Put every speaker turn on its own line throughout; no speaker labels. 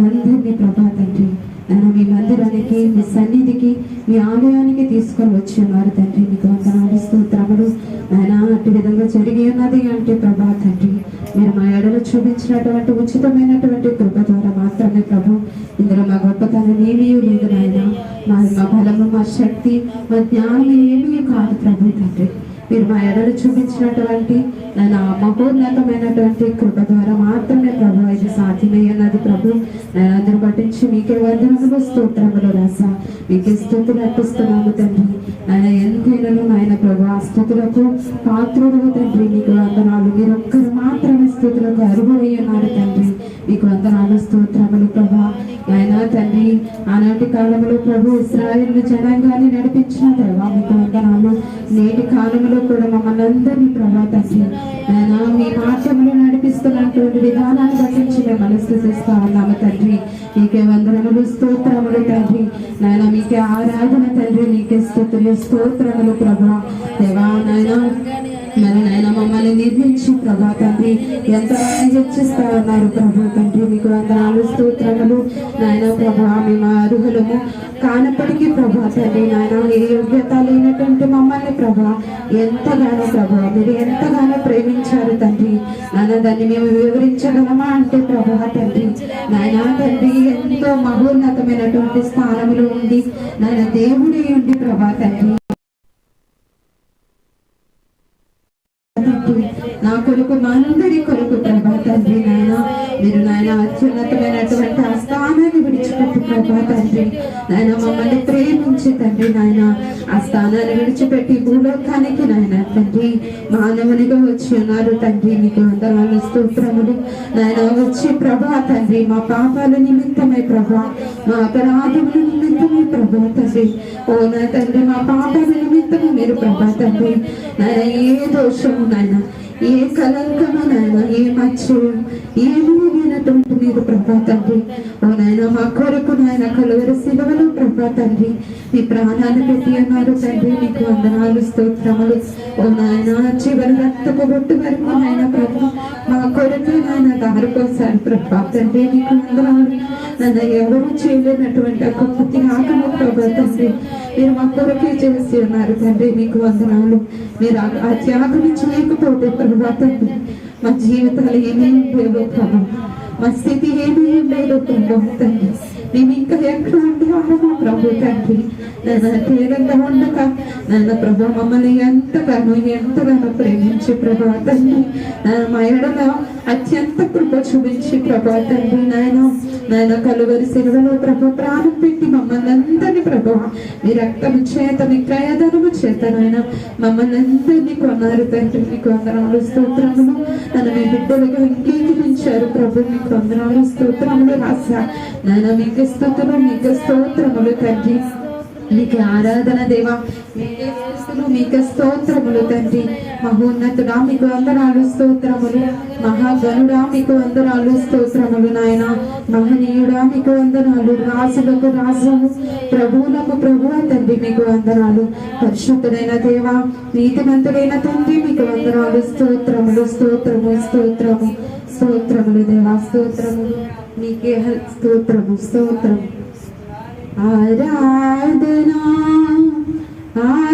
మమ్మల్ని ప్రభా తండ్రి. నన్ను మీ మందిరానికి మీ సన్నిధికి మీ ఆలయానికి తీసుకొని వచ్చి ఉన్నారు తండ్రి. మీకు వందనాలు స్తోత్రములు. ఆయన అటు విధంగా జరిగి ఉన్నది అంటే ప్రభా తండ్రి మీరు మా ఎడలు చూపించినటువంటి ఉచితమైనటువంటి కృప ద్వారా మాత్రమే ప్రభు. ఇందులో మా గొప్పతనం ఏమీ లేదు నాయన. మా మా బలము మా శక్తి మా జ్ఞానం ఏమీ కాదు ప్రభు తండ్రి. మీరు మా ఎడలు చూపించినటువంటి నేను మహోన్నతమైనటువంటి కృప ద్వారా మాత్రమే ప్రభు ఇది సాధ్యమయ్యన్నది ప్రభు. నేను అందరూ పట్టించి మీకే వందనములు స్తోత్రములు రాస. మీకే స్థుతులు అర్పిస్తున్నాము తండ్రి. ఆయన ఎంతైనను నాయన ప్రభు ఆ స్థుతులకు పాత్రుడు తండ్రి. మీకు వందనాలు మీరు ఒక్కరు మాత్రమే స్థుతులకు అర్హులై తండ్రి. మీకు వందనాలు స్తోత్రములు ప్రభా. నాయన తండ్రి ఆనాటి కాలంలో ప్రభు ఇస్రాయేల్ జనాంగాన్ని నడిపించిన నేటి కాలంలో కూడా మమ్మల్ని అందరినీ ప్రభా తండ్రి నాయన మీ మార్గంలో నడిపిస్తున్నటువంటి విధానాన్ని బట్టించి మిమ్మల్ని స్థుతిస్తా ఉన్నాము తండ్రి. మీకే వందనములు స్తోత్రములు తండ్రి. నాయన మీకే ఆరాధన తండ్రి. మీకే స్తోత్రులు స్తోత్రములు ప్రభా. దేవా నాయన మరి నాయన మమ్మల్ని నిర్మించి ప్రభా తండ్రి. ఎంతో హెచ్చిస్తా ఉన్నారు ప్రభా తండ్రి. మీకు వందనాలు స్తోత్రములు. నాయన ప్రభా మేము అర్హులము కానప్పటికీ ప్రభా తండ్రి నాయన ఏ యోగ్యత లేనటువంటి మమ్మల్ని ప్రభా ఎంతగానో ప్రభా మీరు ఎంతగానో ప్రేమించారు తండ్రి. నాయన దాన్ని మేము వివరించగలమా అంటే ప్రభా తండ్రి. నాయన తండ్రి ఎంతో మహోన్నతమైనటువంటి స్థానములు ఉండి నాయన దేవుడి ఉండి ప్రభా తండ్రి. తండ్రి, నా కొరకు మా అందరి కొరకు తండ్రి. నాయన మమ్మల్ని ప్రేమించి తండ్రి నాయన. ఆ స్థానాన్ని విడిచిపెట్టి భూలోకానికి నాయన తండ్రి. మానవునిగా వచ్చి ఉన్నారు తండ్రి. నీకు వందనాలు స్తోత్రములు. నాయన వచ్చి ప్రభా తండ్రి మా పాపాల నిమిత్తమై ప్రభా. మా అపరాధముల నిమిత్తమై ప్రభా తండ్రి. ఓ నా తండ్రి మా పాపాల నిమిత్తమే మీరు ప్రభా తండ్రి. నాయన ఏ దోషము నాయన ఏ కలంకము నాయన ఏ మచ్చు ఏమీ ఉన్నటువంటి మీరు ప్రభా తండ్రి. ఓ నాయన మా కొరకు నాయన కలువరి శిలవలో ప్రభా తండ్రి. మీ ప్రాణాన్ని పెట్టి అన్నారు తండ్రి. మీకు వందనాలు స్తోత్రములు. ఓ నాయన చివరి రక్తపు బొట్టు వరకు నాయన ప్రభు మా కొరకు నాయన దారిపోసారు ప్రభా తండ్రి. మీకు వందనాలు. నన్ను ఎవరు చేయలేనటువంటి ఒక కొద్ది ఆకము ప్రభా తండ్రి. మీరు మా కొరకే చేసి ఉన్నారు తండ్రి. మీకు వందనాలు. మీరు ఆ- త్యాగం చేయకపోతే ప్రభా తండ్రి మా జీవితాలు ఏమేమి లేవో ప్రభా. మా స్థితి ఏమీ లేదో తండ్రి మేము ఇంకా ఎక్కడ ఉండి ఉండేవాళ్ళమో ప్రభు తండ్రి. నన్ను తీరంగా ఉండక నన్ను ప్రభు మమ్మల్ని ఎంతగానో ఎంతగానో ప్రేమించి ప్రభు తండ్రి. మా ఎడలో అత్యంత కృప చూపించి ప్రభా తండ్రి నాయన నాయన కలువరి సెలవులో ప్రభు ప్రాణం పెట్టి మమ్మల్ని అందరినీ ప్రభు మీ రక్తము చేత మీ క్రయధనము చేత నాయన మమ్మల్ని అందరినీ కొన్నారు తండ్రి. మీకు వందనాలు స్తోత్రములు. నన్ను మీ బిడ్డలుగా అంగీకరించారు ప్రభు. మీకు వందనాలు స్తోత్రములు రాశా. నాయన మీకు స్థుతులు మీకు స్తోత్రములు తండ్రి. నీకు ఆరాధన దేవా. మీకే మీకు మీకే స్తోత్రములు తండ్రి. మహోన్నతుడా మీకు వందనాలు స్తోత్రములు. మహాగనుడా మీకు వందనాలు స్తోత్రములు నాయన. మహనీయుడా మీకు వందనాలు రాజులకు రాజు ప్రభువులకు ప్రభువ తండ్రి మీకు వందనాలు పరిశుద్ధుడైన దేవా నీతిమంతుడైన తండ్రి మీకు వందనాలు స్తోత్రములు స్తోత్రము స్తోత్రము. స్తోత్రములు దేవా స్తోత్రములు మీకే స్తోత్రము స్తోత్రము. ఆరాధన ఆరాధనా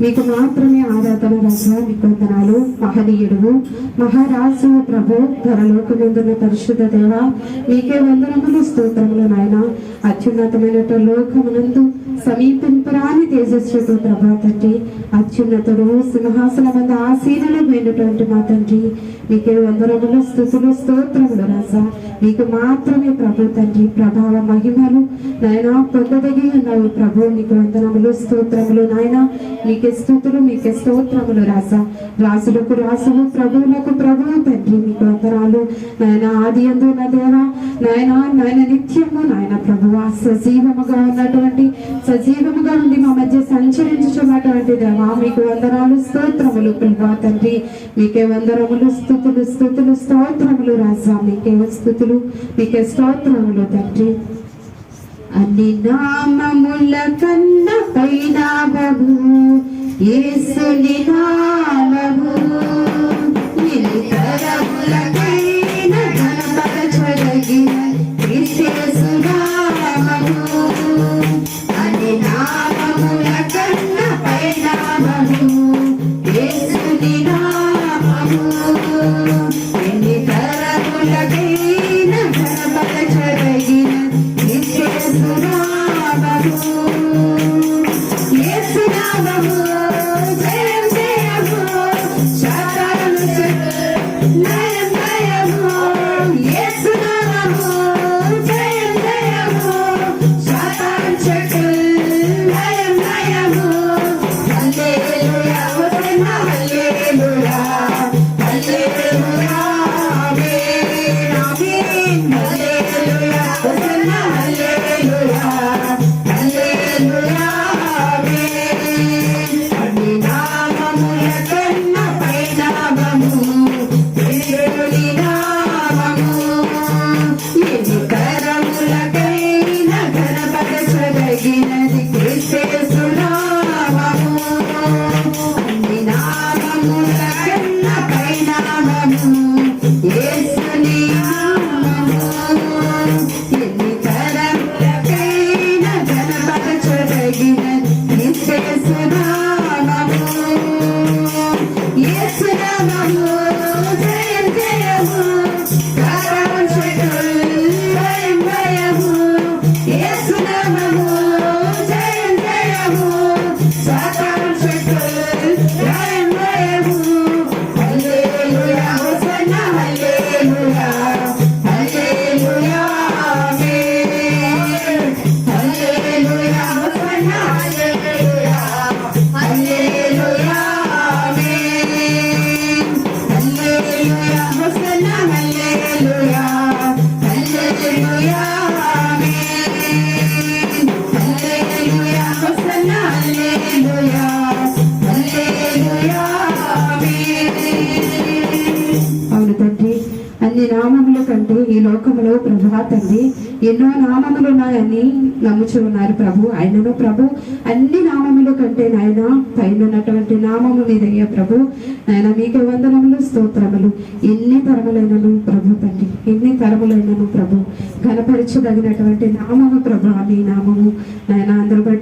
మీకు మాత్రమే ఆరాధన రాజా మీకు వందనాలు మహనీయుడు మహారాజు ప్రభు ధరలోకమందున్న పరిశుద్ధ దేవ మీకే వందనములు స్తోత్రములు నాయన. అత్యున్నతమైన లోకమునందు సమీపింపురాని తేజస్సుతో ప్రభా తండ్రి అత్యున్నతుడు సింహాసన మంది ఆసీనులమైనటువంటి మా తండ్రి మీకే వందనములు స్థుతులు స్తోత్రములు రాజా మీకు మాత్రమే ప్రభు తండ్రి ప్రభావ మహిమలు నాయన పొందదగి ఉన్నాయి ప్రభు మీకు వందనములు స్తోత్రములు నాయన. మీకే స్థుతులు నీకే స్తోత్రములు రాజా రాసులకు రాసులు ప్రభువులకు ప్రభువు తండ్రి మీకు అంతరాలు నాయన ఆది అందు ఉన్న దేవ నాయన నాయన నిత్యము నాయన ప్రభువ సజీవముగా ఉన్నటువంటి సజీవముగా ఉండి మా మధ్య సంచరించుచున్నటువంటి దేవా మీకు వందనాలు స్తోత్రములు ప్రభా తండ్రి. మీకే వందరములు స్థుతులు స్థుతులు స్తోత్రములు రాసా. మీకే స్థుతులు మీకే స్తోత్రములు తండ్రి. అన్ని నామముల కన్న పైనామము. యేసుని నామము. నిలితరములకైన నామముల కంటే ఈ లోకములో ప్రభా తండ్రి ఎన్నో నామములు ఉన్నాయని నమ్ముచు ఉన్నారు ప్రభు. ఆయనను ప్రభు అన్ని నామముల కంటే నాయన పైన ఉన్నటువంటి నామము మీదయ్యా ప్రభు. నాయన మీకే వందనములు స్తోత్రములు. ఎన్ని తరములైనను ప్రభు తండ్రి? ఎన్ని తరములైనను ప్రభు? ఘనపరచదగినటువంటి నామము ప్రభు మీ నామము. నాయన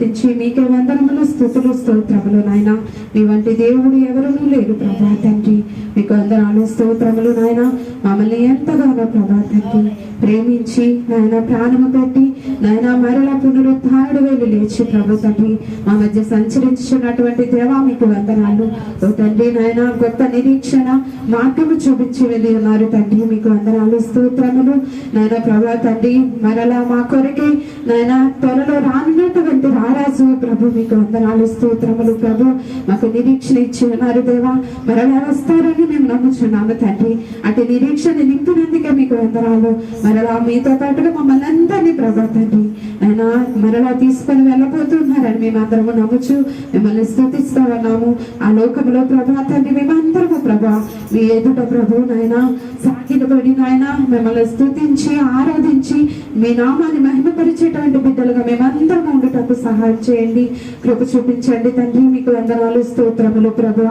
స్థుతించి మీకే వందనములు స్థుతులు స్తోత్రములు నాయన. మీ వంటి దేవుడు ఎవరునూ లేరు ప్రభా తండ్రి. మీకు వందనాలు స్తోత్రములు నాయన. మమ్మల్ని ఎంతగానో ప్రభా తండ్రి. ప్రేమించి నాయన ప్రాణము పెట్టి నాయన మరల పునరుద్ధారుడు వెళ్ళి లేచి ప్రభు తండ్రి. మా మధ్య సంచరించున్నటువంటి దేవా మీకు వందనాలు. ఓ తండ్రి నాయన గొప్ప నిరీక్షణ మార్గము చూపించి వెళ్ళి ఉన్నారు తండ్రి. మీకు వందనాలు స్తోత్రములు నాయన ప్రభా తండ్రి. మరలా మా కొరకే నాయన త్వరలో రానున్నటువంటి రారా రారాజు ప్రభు మీకు వందనాలు స్తోత్రములు ప్రభు మాకు నిరీక్షణ ఇచ్చి ఉన్నారు దేవా. మరలా వస్తారని మేము నమ్ముచున్నాము తండ్రి. అటు నిరీక్షణ నింపినందుకే మీకు వందనాలు. మరలా మీతో పాటుగా మమ్మల్ని అందరినీ ప్రభా తండ్రి. ఆయన మరలా తీసుకొని వెళ్ళబోతున్నారని మేము అందరము నమ్ముచు మిమ్మల్ని స్థుతిస్తా ఉన్నాము. ఆ లోకంలో ప్రభా తండ్రి మేమందరము ప్రభా మీ ఎదుట ప్రభు నాయన సాగిలబడి నాయన మిమ్మల్ని స్థుతించి ఆరాధించి మీ నామాన్ని మహిమపరిచేటువంటి బిడ్డలుగా మేమందరం ఉండుటకు సహాయం చేయండి. కృప చూపించండి తండ్రి మీకు వందనాలు స్తోత్రములు ప్రభు.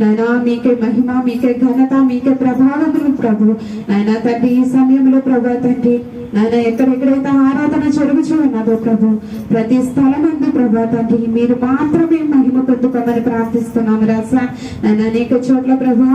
నాయన మీకే మహిమ మీకే ఘనత మీకే ప్రభావములు ప్రభు. నాయన తండ్రి ఈ సమయంలో ప్రభా తండ్రి నాయన ఎక్కడెక్కడైతే ఆరాధన జరుగుచూ ఉన్నదో ప్రభు. ప్రతి స్థలం స్థలమందు ప్రభా తండ్రి. మీరు మాత్రమే మహిమ పొందుకోమని ప్రార్థిస్తున్నాము రాసా నాయన అనేక చోట్ల ప్రభా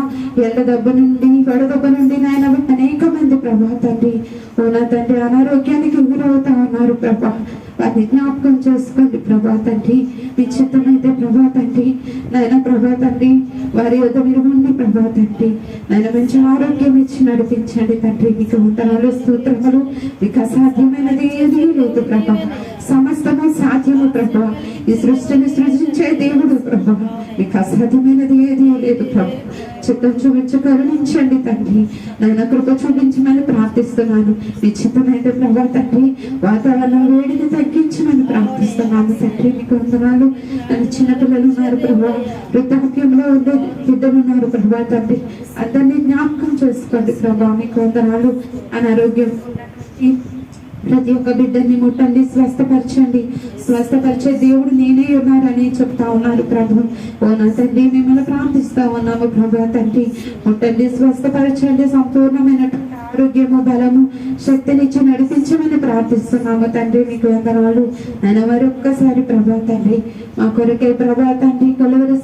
ఎల్ల దెబ్బ నుండి వడదెబ్బ నుండి నాయన అనేక మంది ప్రభా తండ్రి. ఓ నా తండ్రి అనారోగ్యానికి గురవుతా ఉన్నారు ప్రభా. వారిని జ్ఞాపకం చేసుకోండి ప్రభా తండ్రి. మీ చిత్తమైతే ప్రభా తండ్రి. నాయన ప్రభా తండ్రి వారి యొక్క మీరు ఉండి ప్రభా తండ్రి. నాయన మంచి ఆరోగ్యం ఇచ్చి నడిపించండి తండ్రి. మీకు వందనాలు స్తోత్రములు మీకు అసాధ్యమైనది ఏది లేదు ప్రభా. సాధ్యము ప్రభా. ఈ సృష్టిని సృజించే దేవుడు ప్రభా. మీకు అసాధ్యమైనది ఏది లేదు ప్రభా. చిత్తం చూపించి కరుణించండి తండ్రి. నాయన కృప చూపించమని ప్రార్థిస్తున్నాను. మీ చిత్తమైతే ప్రభా తండ్రి వాతావరణం వేడిని తగ్గించమని ప్రార్థిస్తున్నాను తండ్రి. మీకు వందనాలు. నన్ను చిన్నపిల్లలు ఉన్నారు ప్రభా. వృద్ధాప్యంలో ఉండే బిడ్డలు ఉన్నారు ప్రభా తండ్రి. అందరినీ జ్ఞాపకం చేసుకోండి ప్రభా. మీకు వందనాలు. అనారోగ్యం. ప్రతి ఒక్క బిడ్డని ముట్టండి స్వస్థపరచండి. స్వస్థపరిచే దేవుడు నేనే ఉన్నారని చెప్తా ఉన్నారు ప్రభు. ఓ నా తండ్రి మిమ్మల్ని ప్రార్థిస్తా ఉన్నాము ప్రభు తండ్రి. ముట్టండి స్వస్థపరచండి సంపూర్ణమైనటువంటి ఆరోగ్యము బలము శక్తినిచ్చి నడిపించమని ప్రార్థిస్తున్నాము తండ్రి. మీకు వందనాలు. ఆయన మరొక్కసారి ప్రభా తండ్రి. మా కొరకై ప్రభా తండ్రి కొలవరి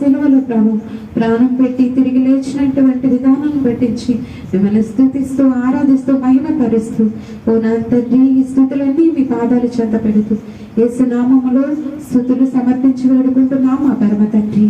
సెలవులు ప్రభు ప్రాణం పెట్టి తిరిగి లేచినటువంటి విధానం పెట్టించి మిమ్మల్ని స్థుతిస్తూ ఆరాధిస్తూ మహిమపరుస్తూ. ఓ నా తండ్రి ఈ స్థుతులన్నీ మీ పాదాలు చెంత పెడుతూ. యేసు నామములో స్థుతులు సమర్పించి వేడుకుంటున్నాము మా పరమ తండ్రి.